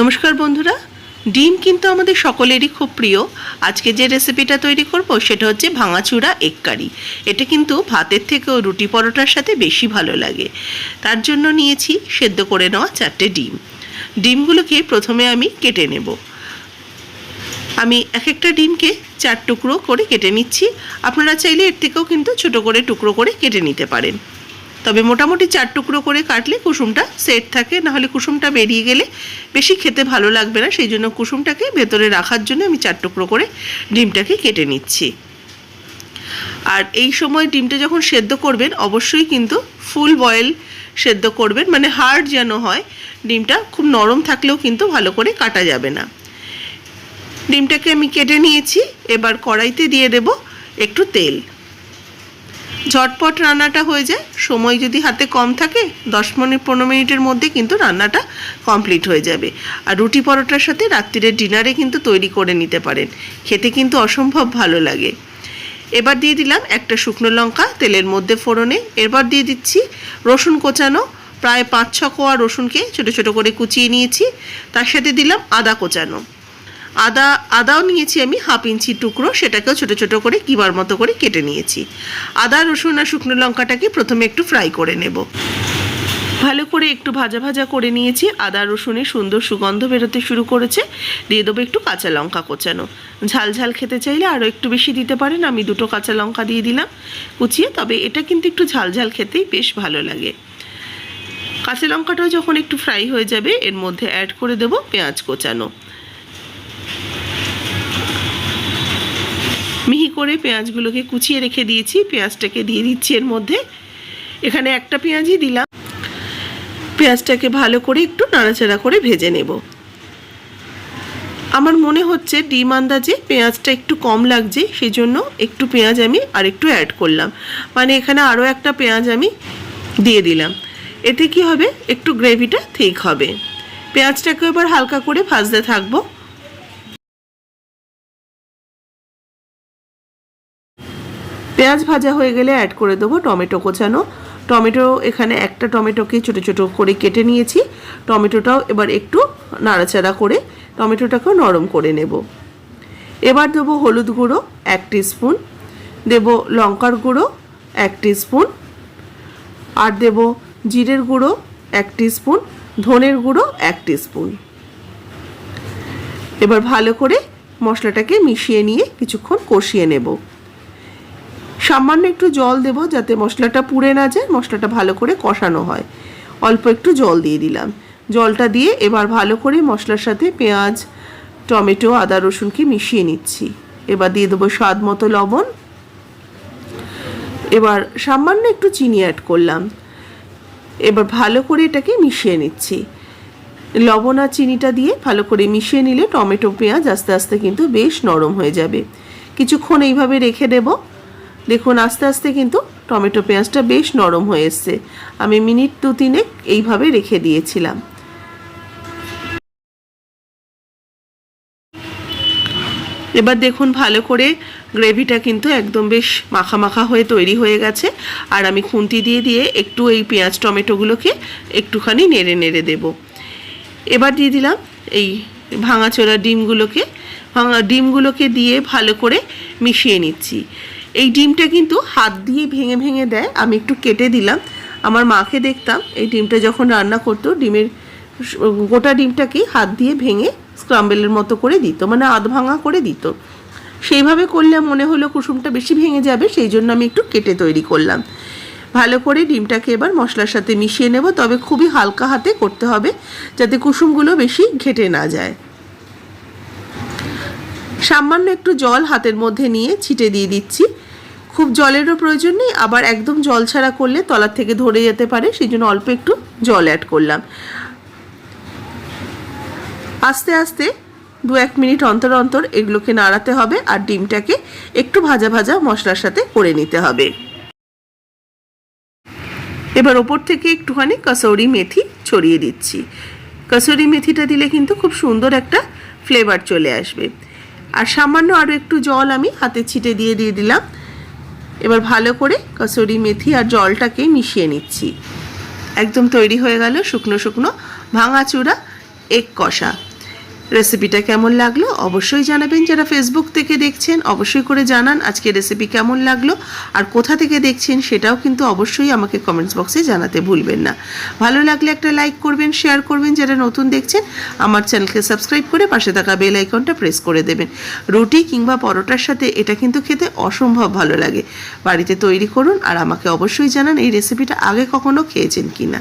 নমস্কার বন্ধুরা। ডিম কিন্তু আমাদের সকলেরই খুব প্রিয়। আজকে যে রেসিপিটা তৈরি করব সেটা হচ্ছে ভাঙাচুরা এগ কারি এটা কিন্তু ভাতের থেকেও রুটি পরোটার সাথে বেশি ভালো লাগে। তার জন্য নিয়েছি সেদ্ধ করে নেওয়া চারটে ডিম। ডিমগুলোকে প্রথমে আমি কেটে নেব। আমি এক একটা ডিমকে চার টুকরো করে কেটে নিচ্ছি। আপনারা চাইলে এর থেকেও কিন্তু ছোট করে টুকরো করে কেটে নিতে পারেন। তবে মোটামুটি চার টুকরো করে কাটলে কুসুমটা সেট থাকে, নাহলে কুসুমটা বেরিয়ে গেলে বেশি খেতে ভালো লাগবে না। সেই জন্য কুসুমটাকে ভেতরে রাখার জন্য আমি চার টুকরো করে ডিমটাকে কেটে নিচ্ছি। আর এই সময় ডিমটা যখন সেদ্ধ করবেন, অবশ্যই কিন্তু ফুল বয়েল সেদ্ধ করবেন। মানে হার্ড যেন হয়, ডিমটা খুব নরম থাকলেও কিন্তু ভালো করে কাটা যাবে না। ডিমটাকে আমি কেটে নিয়েছি, এবার কড়াইতে দিয়ে দেব একটু তেল। ঝটপট রান্নাটা হয়ে যায়। সময় যদি হাতে কম থাকে, দশ মিনিট, পনেরো মিনিটের মধ্যে কিন্তু রান্নাটা কমপ্লিট হয়ে যাবে। আর রুটি পরোটার সাথে রাত্রিরের ডিনারে কিন্তু তৈরি করে নিতে পারেন। খেতে কিন্তু অসম্ভব ভালো লাগে। এবার দিয়ে দিলাম একটা শুকনো লঙ্কা, তেলের মধ্যে ফোড়নে। এবার দিয়ে দিচ্ছি রসুন কোচানো। প্রায় পাঁচ, ছ কোয়া রসুনকে ছোটো ছোটো করে কুচিয়ে নিয়েছি। তার সাথে দিলাম আদা কোচানো। আদা, আদাও নিয়েছি আমি হাফ ইঞ্চি টুকরো, সেটাকেও ছোটো ছোটো করে কিবার মতো করে কেটে নিয়েছি। আদা, রসুন আর শুকনো লঙ্কাটাকে প্রথমে একটু ফ্রাই করে নেব। ভালো করে একটু ভাজা ভাজা করে নিয়েছি। আদা, রসুনের সুন্দর সুগন্ধ বেরোতে শুরু করেছে। দিয়ে দেবো একটু কাঁচা লঙ্কা কোচানো। ঝাল ঝাল খেতে চাইলে আরও একটু বেশি দিতে পারেন। আমি দুটো কাঁচা লঙ্কা দিয়ে দিলাম কুচিয়ে, তবে এটা কিন্তু একটু ঝাল ঝাল খেতেই বেশ ভালো লাগে। কাঁচা লঙ্কাটাও যখন একটু ফ্রাই হয়ে যাবে, এর মধ্যে অ্যাড করে দেবো পেঁয়াজ কোচানো। মিহি করে পেঁয়াজগুলোকে কুচিয়ে রেখে দিয়েছি। পেঁয়াজটাকে দিয়ে দিচ্ছি এর মধ্যে। এখানে একটা পেঁয়াজই দিলাম। পেঁয়াজটাকে ভালো করে একটু নাড়াচাড়া করে ভেজে নেব। আমার মনে হচ্ছে ডিম আন্দাজে পেঁয়াজটা একটু কম লাগছে সেই জন্য একটু পেঁয়াজ আমি আর একটু অ্যাড করলাম। মানে এখানে আরও একটা পেঁয়াজ আমি দিয়ে দিলাম। এতে কি হবে? একটু গ্রেভিটা ঠিক হবে। পেঁয়াজটাকে এবার হালকা করে ভাজতে থাকব। পেঁয়াজ ভাজা হয়ে গেলে অ্যাড করে দেবো টমেটো কোচানো। টমেটো, এখানে একটা টমেটোকে ছোটো ছোটো করে কেটে নিয়েছি। টমেটোটাও এবার একটু নাড়াচাড়া করে টমেটোটাকেও নরম করে নেব। এবার দেবো হলুদ গুঁড়ো, এক স্পুন দেব লঙ্কার গুঁড়ো, এক স্পুন আর দেব জিরের গুঁড়ো, এক স্পুন ধনের গুঁড়ো, এক স্পুন এবার ভালো করে মশলাটাকে মিশিয়ে নিয়ে কিছুক্ষণ কষিয়ে নেব। সামান্য একটু জল দেব যাতে মশলাটা পুড়ে না যায়, মশলাটা ভালো করে কষানো হয়। অল্প একটু জল দিয়ে দিলাম। জলটা দিয়ে এবার ভালো করে মশলার সাথে পেঁয়াজ, টমেটো, আদা, রসুনকে মিশিয়ে নিচ্ছি। এবার দিয়ে দেবো স্বাদ মতো লবণ। এবার সামান্য একটু চিনি অ্যাড করলাম। এবার ভালো করে এটাকে মিশিয়ে নিচ্ছি। লবণ আর চিনিটা দিয়ে ভালো করে মিশিয়ে নিলে টমেটো, পেঁয়াজ আস্তে আস্তে কিন্তু বেশ নরম হয়ে যাবে। কিছুক্ষণ এইভাবে রেখে দেবো। দেখুন, আস্তে আস্তে কিন্তু টমেটো পেঁয়াজটা বেশ নরম হয়ে এসছে। আমি মিনিট দু তিনেক এইভাবে রেখে দিয়েছিলাম। এবার দেখুন, ভালো করে গ্রেভিটা কিন্তু একদম বেশ মাখা মাখা হয়ে তৈরি হয়ে গেছে। আর আমি খুন্তি দিয়ে দিয়ে একটু এই পেঁয়াজ টমেটোগুলোকে একটুখানি নেড়ে নেড়ে দেব। এবার দিয়ে দিলাম এই ভাঙাচোরা ডিমগুলোকে। ভাঙা ডিমগুলোকে দিয়ে ভালো করে মিশিয়ে নিচ্ছি। এই ডিমটা কিন্তু হাত দিয়ে ভেঙে ভেঙে দেয়, আমি একটু কেটে দিলাম। আমার মাকে দেখতাম, এই ডিমটা যখন রান্না করতো, ডিমের গোটা ডিমটাকে হাত দিয়ে ভেঙে স্ক্রাম্বেলের মতো করে দিত মানে আধ ভাঙা করে দিত। সেইভাবে করলে মনে হলো কুসুমটা বেশি ভেঙে যাবে, সেই জন্য আমি একটু কেটে তৈরি করলাম। ভালো করে ডিমটাকে এবার মশলার সাথে মিশিয়ে নেব, তবে খুবই হালকা হাতে করতে হবে, যাতে কুসুমগুলো বেশি ঘেটে না যায়। সামান্য একটু জল হাতের মধ্যে নিয়ে ছিটে দিয়ে দিচ্ছি। খুব জলেরও প্রয়োজন নেই, আবার একদম জল ছাড়া করলে তলার থেকে ধরে যেতে পারে, সেই জন্য অল্প একটু জল অ্যাড করলাম। আস্তে আস্তে দু এক মিনিট অন্তর অন্তর এগুলোকে নাড়াতে হবে আর ডিমটাকে একটু ভাজা ভাজা মশলার সাথে করে নিতে হবে। এবার ওপর থেকে একটুখানি কসৌরি মেথি ছড়িয়ে দিচ্ছি। কসৌরি মেথিটা দিলে কিন্তু খুব সুন্দর একটা ফ্লেভার চলে আসবে। আর সামান্য আরও একটু জল আমি হাতে ছিটে দিয়ে দিয়ে দিলাম। এবার ভালো করে কসুরি মেথি আর জলটাকে মিশিয়ে নিচ্ছি। একদম তৈরি হয়ে গেল শুকনো শুকনো ভাঙাচুরা এক কষা। রেসিপিটা কেমন লাগল অবশ্যই জানাবেন। যারা ফেসবুক থেকে দেখছেন, অবশ্যই করে জানান আজকে রেসিপি কেমন লাগল আর কোথা থেকে দেখছেন সেটাও কিন্তু অবশ্যই আমাকে কমেন্টস বক্সে জানাতে ভুলবেন না। ভালো লাগলে একটা লাইক করবেন শেয়ার করবেন, যারা নতুন দেখছেন, আমার চ্যানেলকে সাবস্ক্রাইব করে পাশে থাকা বেল আইকনটা প্রেস করে দেবেন। রুটি কিংবা পরোটার সাথে এটা কিন্তু খেতে অসম্ভব ভালো লাগে। বাড়িতে তৈরি করুন আর আমাকে অবশ্যই জানান এই রেসিপিটা আগে কখনো খেয়েছেন কিনা।